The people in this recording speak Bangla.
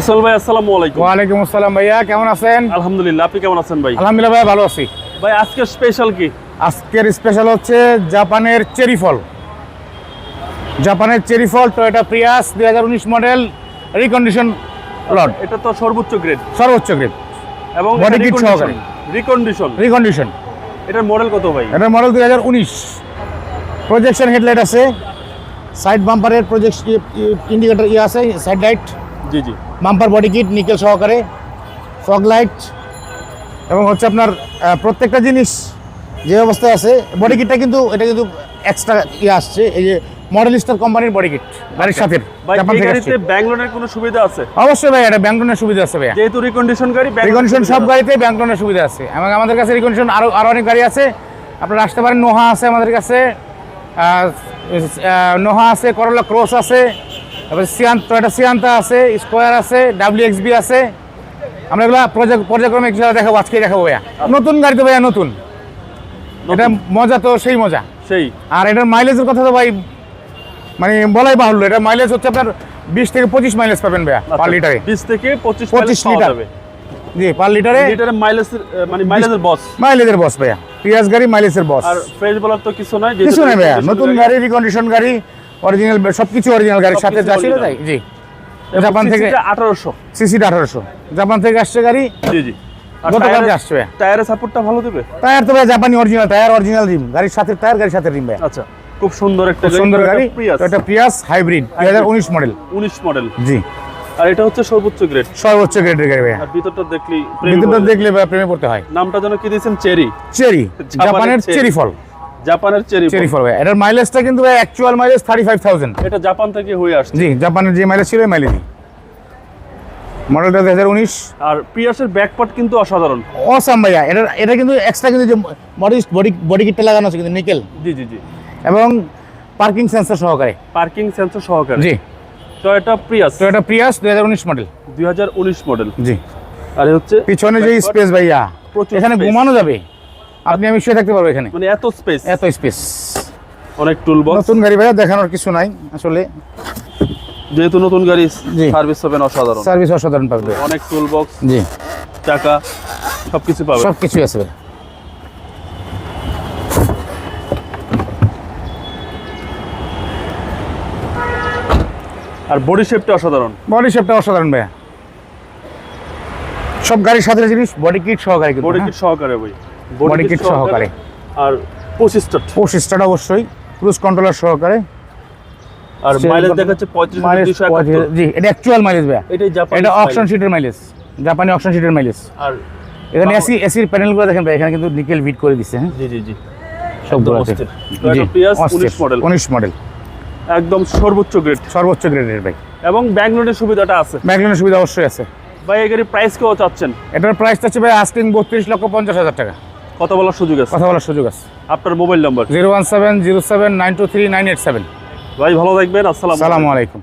ইসল ভাই আসসালামু আলাইকুম। ওয়ালাইকুম আসসালাম ভাইয়া কেমন আছেন? আলহামদুলিল্লাহ আপনি কেমন আছেন ভাই? আলহামদুলিল্লাহ ভাই ভালো আছি। ভাই আজকে স্পেশাল কি? আজকের স্পেশাল হচ্ছে জাপানের চেরি ফল। জাপানের চেরি ফল টয়োটা প্রিয়াস দুই হাজার উনিশ মডেল রিকন্ডিশন লট এটা তো সর্বোচ্চ গ্রেড সর্বোচ্চ গ্রেড এবং Body kit সহকারে। রিকন্ডিশন রিকন্ডিশন এটার মডেল কত ভাই? এটার মডেল দুই হাজার উনিশ। প্রজেকশন হেডলাইট আছে। সাইড বাম্পারের প্রজেক্ট ইন্ডিকেটর ইয়ে আছে? সাইড লাইট জি জি। বাম্পার বডি কিট নিকেল সহকারে। ফগ লাইট এবং হচ্ছে আপনার প্রত্যেকটা জিনিস যে অবস্থায় আছে বডি কিটটা কিন্তু এটা কিন্তু এক্সট্রা ইয়ে আসছে। এই যে মডেল স্টার কোম্পানির বডি কিট গাড়ির সাথে। ভাই জাপান থেকে গাড়িতে আসছে। ব্যাংলোনের কোনো সুবিধা আছে? অবশ্যই ভাই এটা ব্যাংকনের সুবিধা আছে ভাইয়া। যেহেতু রিকন্ডিশন গাড়ি রিকন্ডিশন সব। গাড়িতে ব্যাংকনের সুবিধা আছে। এবং আমাদের কাছে রিকন্ডিশন আরও আরও অনেক গাড়ি আছে। আপনারা আসতে পারেন নোহা আছে আমাদের কাছে। নোহা আছে করলা ক্রস আছে। তারপরে সিয়ান্ত টয়টা সিয়ান্তা আছে স্কোয়ার আছে ডাব্লিউ এক্সবি আছে। আমরা এগুলো পর্যায় পর্যায়ক্রমে এগুলো দেখাবো আজকে দেখাবো ভাইয়া। নতুন গাড়ি তো ভাইয়া নতুন। এটা মজা তো সেই মজা। সেই। আর এটার মাইলেজের কথা তো ভাই মানে বলাই বাহুল্য এটা মাইলেজ হচ্ছে আপনার বিশ থেকে পঁচিশ মাইলেজ পাবেন ভাইয়া পার লিটারে 20 থেকে 25 25 25 লিটার। লিটার জি পার লিটারে লিটারের মাইলেজ মানে মাইলেজের বস মাইলেজের বস ভাইয়া পিয়াজ গাড়ি মাইলেজের বস আর ফ্রেশ বলার তো কিছু নাই কিছু নেই ভাইয়া নতুন গাড়ি রিকন্ডিশন গাড়ি অরিজিনাল সবকিছু অরিজিনাল গাড়ির সাথে যা ছিল। তাই? জি। জাপান থেকে 1800 সিসিটা আঠারোশো। জাপান থেকে আসছে গাড়ি? জি জি। গতকালকে আসছে টায়ারের সাপোর্টটা ভালো দেবে? টায়ার তো ভাই জাপানি অরিজিনাল টায়ার অরিজিনাল রিম গাড়ির সাথে টায়ার গাড়ির সাথে রিম ভাইয়া। আচ্ছা। খুব সুন্দর একটা সুন্দর গাড়ি প্রিয়াস এটা প্রিয়াস হাইব্রিড দুই হাজার উনিশ মডেল 19 মডেল জি। আর এটা হচ্ছে সর্বোচ্চ গ্রেড সর্বোচ্চ গ্রেডের গাড়ি ভাইয়া। আর ভিতরটা দেখলি বিদ্যুৎ দেখলে ভাইয়া প্রেমে পড়তে হয়। নামটা যেন কি দিয়েছেন? চেরি চেরি জাপানের চেরি ফল জাপানের চেরি চেরি ফল ভাইয়া। এটার মাইলেজটা কিন্তু ভাই actual mileage thirty five thousand এটা জাপান থেকে হয়ে আসছে। জি জাপানের যে মাইলেজ ছিল মাইলেজ মডেলটা দুই হাজার উনিশ। আর পিয়াসের ব্যাকপার্ট কিন্তু অসাধারণ। অসাম ভাইয়া। এটা এটা কিন্তু এক্সট্রা কিন্তু যে বডি বডি বডি কিটটা লাগানো আছে কিন্তু নিকেল জি জি জি। এবং পার্কিং সেন্সর সহকারে। পার্কিং সেন্সর সহকারে। জি। টয়োটা প্রিয়াস এটা প্রিয়াস দুই হাজার উনিশ মডেল 2019 মডেল জি। আর হচ্ছে পিছনে যে স্পেস ভাইয়া এখানে ঘুমানো যাবে। আপনি আমি শুয়ে থাকতে পারব এখানে। মানে এত স্পেস এত স্পেস অনেক টুল বক্স নতুন গাড়ি ভাইয়া দেখানোর কিছু নাই আসলে। যেহেতু নতুন গাড়ি। সার্ভিস হবেন অসাধারণ। সার্ভিস অসাধারণ পাবে। অনেক টুল বক্স জি। চাকা সবকিছু পাবে। সব কিছুই আছে আর বডি শেপটা অসাধারণ। বডি শেপটা অসাধারণ ভাইয়া। সব গাড়ির সাথে জিনিস বডি কিট সহকারে কিন্তু বডি হ্যাঁ। কিট সহকারে ভাই। Body kit সহকারে। আর পঁচিশটা পোস্ট স্টার্ট অবশ্যই। ক্রুজ কন্ট্রোলার সহকারে। আর মাইলেজ দেখাচ্ছে পঁয়ত্রিশ জি এটা অ্যাকচুয়াল মাইলেজ এটাই জাপান এটা অকশন শিটের মাইলেজ জাপানি অকশন শিটের মাইলেজ আর এখানে। এসি এসির প্যানেলগুলো দেখেন ভাই এখানে কিন্তু নিকেল ভিট করে দিচ্ছে হ্যাঁ? জি জি জি। অস্থির। Toyota Prius 19 model। উনিশ মডেল একদম সর্বোচ্চ গ্রেড সর্বোচ্চ গ্রেডের বাইক এবং ব্যাংক লোনের সুবিধাটা আছে। ম্যাগলিনের সুবিধা অবশ্যই আছে। ভাই এগারি প্রাইস কেউ চাচ্ছেন? এটার প্রাইস চাচ্ছে ভাই আস্কিং বত্রিশ লক্ষ পঞ্চাশ হাজার টাকা। কথা বলার সুযোগ আছে। কথা বলার সুযোগ আছে। আপনার mobile number zero one seven zero seven nine two three nine eight seven ভাই ভালো থাকবেন। আসসালাম সালামু আলাইকুম।